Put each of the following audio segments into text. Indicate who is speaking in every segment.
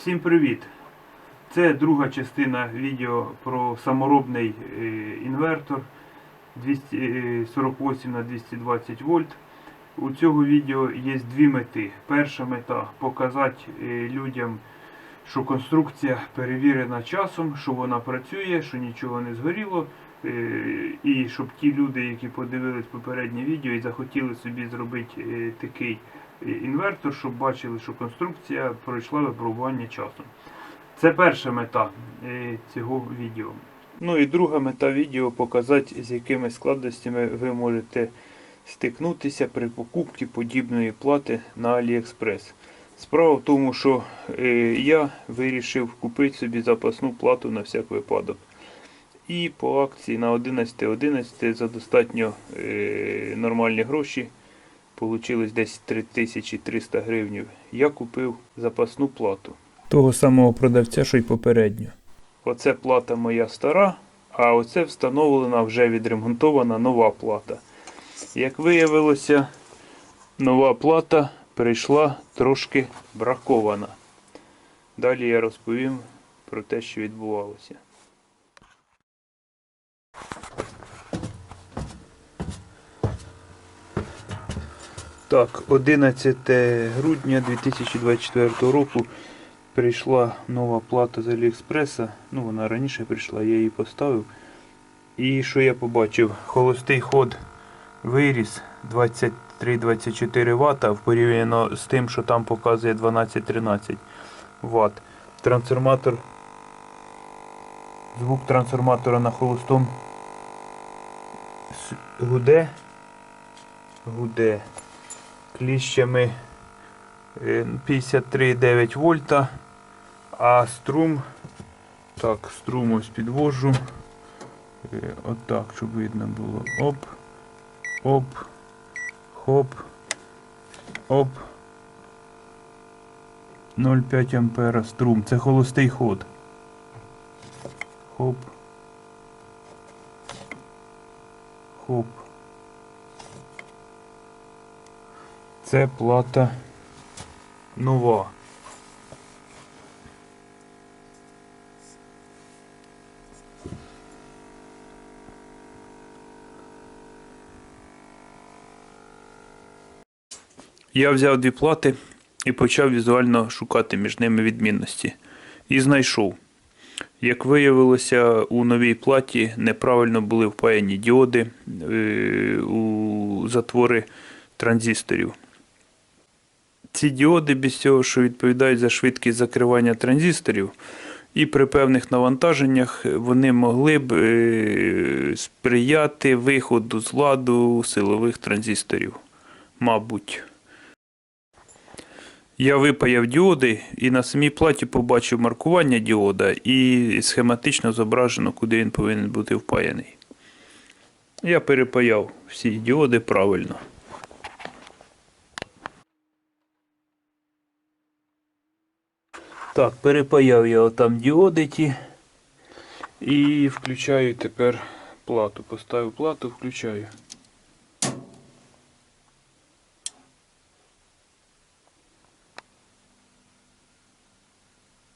Speaker 1: Всім привіт! Це друга частина відео про саморобний е, інвертор 248 на 220 вольт. У цього відео є дві мети. Перша мета показати е, людям, що конструкція перевірена часом, що вона працює, що нічого не згоріло. е, І щоб ті люди, які подивились попереднє відео і захотіли собі зробити е, такий е, інвертор, щоб бачили, що конструкція пройшла випробування часом. Це перша мета е, цього відео. Ну і друга мета відео показати, з якими складностями ви можете стикнутися при покупці подібної плати на AliExpress. Справа в тому, що е, я вирішив купити собі запасну плату на всяк випадок. І по акції на 11.11 за достатньо е, нормальні гроші Получилось десь 3300 гривнів. Я купив запасну плату. Того самого продавця, що й попередньо. Оце плата моя стара, а оце встановлена вже відремонтована нова плата. Як виявилося, нова плата прийшла трошки бракована. Далі я розповім про те, що відбувалося. Так, 11 грудня 2024 року прийшла нова плата з Аліекспреса. Ну, вона раніше прийшла, я її поставив. І що я побачив? Холостий ход виріс 23-24 Вт порівняно з тим, що там показує 12-13 Вт. Трансформатор. Звук трансформатора на холостому гуде. Гуде кліщами е, 53,9 вольта, а струм, так, струм ось підвожу. Е, Отак, щоб видно було. Оп, оп, хоп, оп. 0,5 ампера струм. Це холостий ход. Хоп. Хоп. Це плата нова. Я взяв дві плати і почав візуально шукати між ними відмінності. І знайшов. Як виявилося, у новій платі неправильно були впаяні діоди е, у затвори транзисторів. Ці діоди без цього, що відповідають за швидкість закривання транзисторів, і при певних навантаженнях вони могли б е, сприяти виходу з ладу силових транзисторів. Мабуть. Я випаяв діоди і на самій платі побачив маркування діода і схематично зображено, куди він повинен бути впаяний. Я перепаяв всі діоди правильно. Так, перепаяв я отам діоди ті. І включаю тепер плату. Поставив плату, включаю.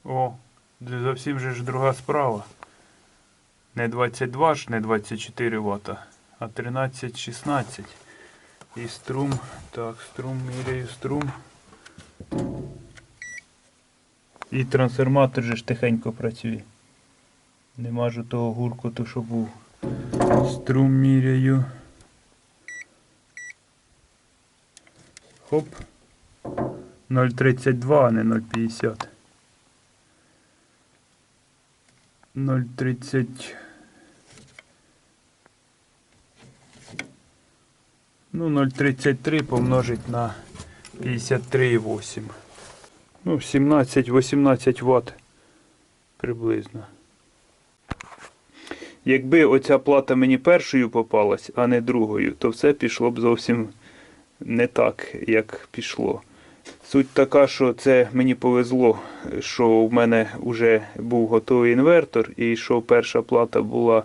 Speaker 1: О, це зовсім же ж друга справа. Не 22 ж, не 24 Вт, а 13-16. І струм. Так, струм, міряю струм. І трансформатор же ж тихенько працює. Нема ж того гуркоту, що був. Струм міряю. Хоп. 0,32, а не 0,50. 0,30. Ну, 0,33 помножить на 53,8. Ну, 17-18 Вт приблизно. Якби оця плата мені першою попалась, а не другою, то все пішло б зовсім не так, як пішло. Суть така, що це мені повезло, що в мене вже був готовий інвертор, і що перша плата була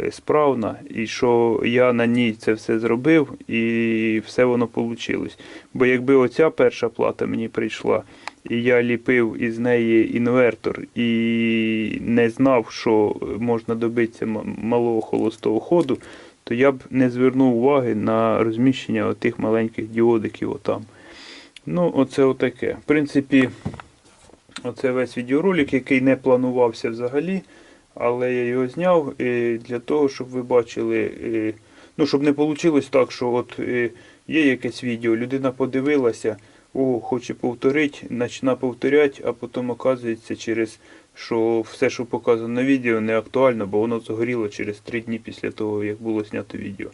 Speaker 1: е, справна, і що я на ній це все зробив, і все воно вийшло. Бо якби оця перша плата мені прийшла, і я ліпив із неї інвертор і не знав, що можна добитися малого холостого ходу, то я б не звернув уваги на розміщення отих маленьких діодиків отам. Ну, оце отаке. В принципі, оце весь відеоролик, який не планувався взагалі, але я його зняв для того, щоб ви бачили. Ну, щоб не вийшло так, що от є якесь відео, людина подивилася, о, хоче повторити, почне повторяти, а потім оказується через що все, що показано на відео, не актуально, бо воно згоріло через 3 дні після того, як було знято відео.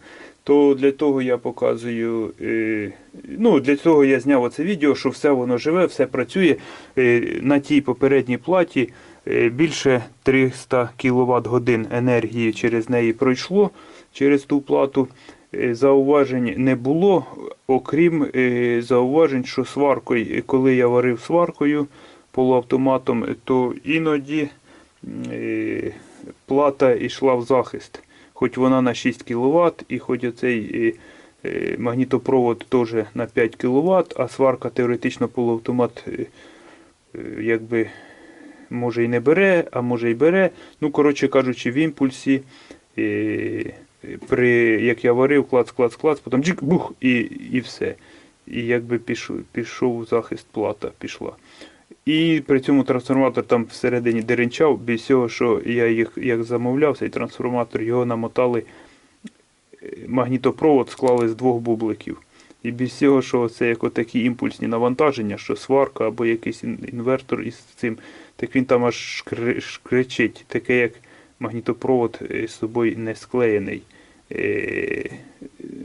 Speaker 1: То для того я показую, е, ну для цього я зняв оце відео, що все воно живе, все працює. Е, на тій попередній платі е, більше 300 кВт годин енергії через неї пройшло через ту плату. Е, Зауважень не було, окрім е, зауважень, що сваркою, е, коли я варив сваркою полуавтоматом, то іноді плата йшла в захист. Хоч вона на 6 кВт, і хоч оцей магнітопровод теж на 5 кВт, а сварка теоретично полуавтомат якби може і не бере, а може і бере. Ну, коротше кажучи, в імпульсі. При, як я варив, клац, клац, клац, потім джик, бух, і, і все. І якби пішов, пішов захист плата, пішла. І при цьому трансформатор там всередині деренчав, без цього, що я їх як замовляв, цей трансформатор, його намотали е, магнітопровод склали з двох бубликів. І без цього, що це як такі імпульсні навантаження, що сварка або якийсь інвертор із цим, так він там аж шкричить, таке як магнітопровод е, з собою не склеєний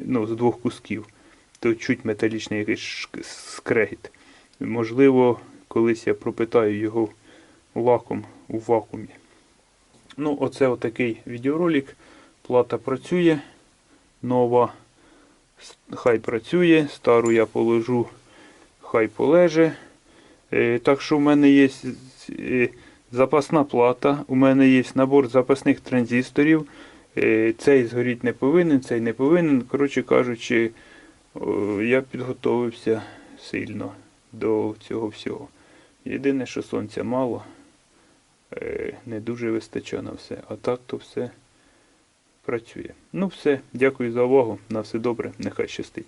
Speaker 1: ну, з двох кусків. То чуть металічний якийсь скрегіт. Можливо, колись я пропитаю його лаком у вакуумі. Ну, оце отакий відеоролик. Плата працює. Нова. Хай працює. Стару я положу, хай полеже. Е, так що в мене є е, запасна плата, у мене є набор запасних транзисторів. Е, цей згоріти не повинен, цей не повинен. Коротше кажучи, я підготовився сильно до цього всього. Єдине, що сонця мало, е, не дуже вистачає на все. А так то все працює. Ну все, дякую за увагу. На все добре, нехай щастить.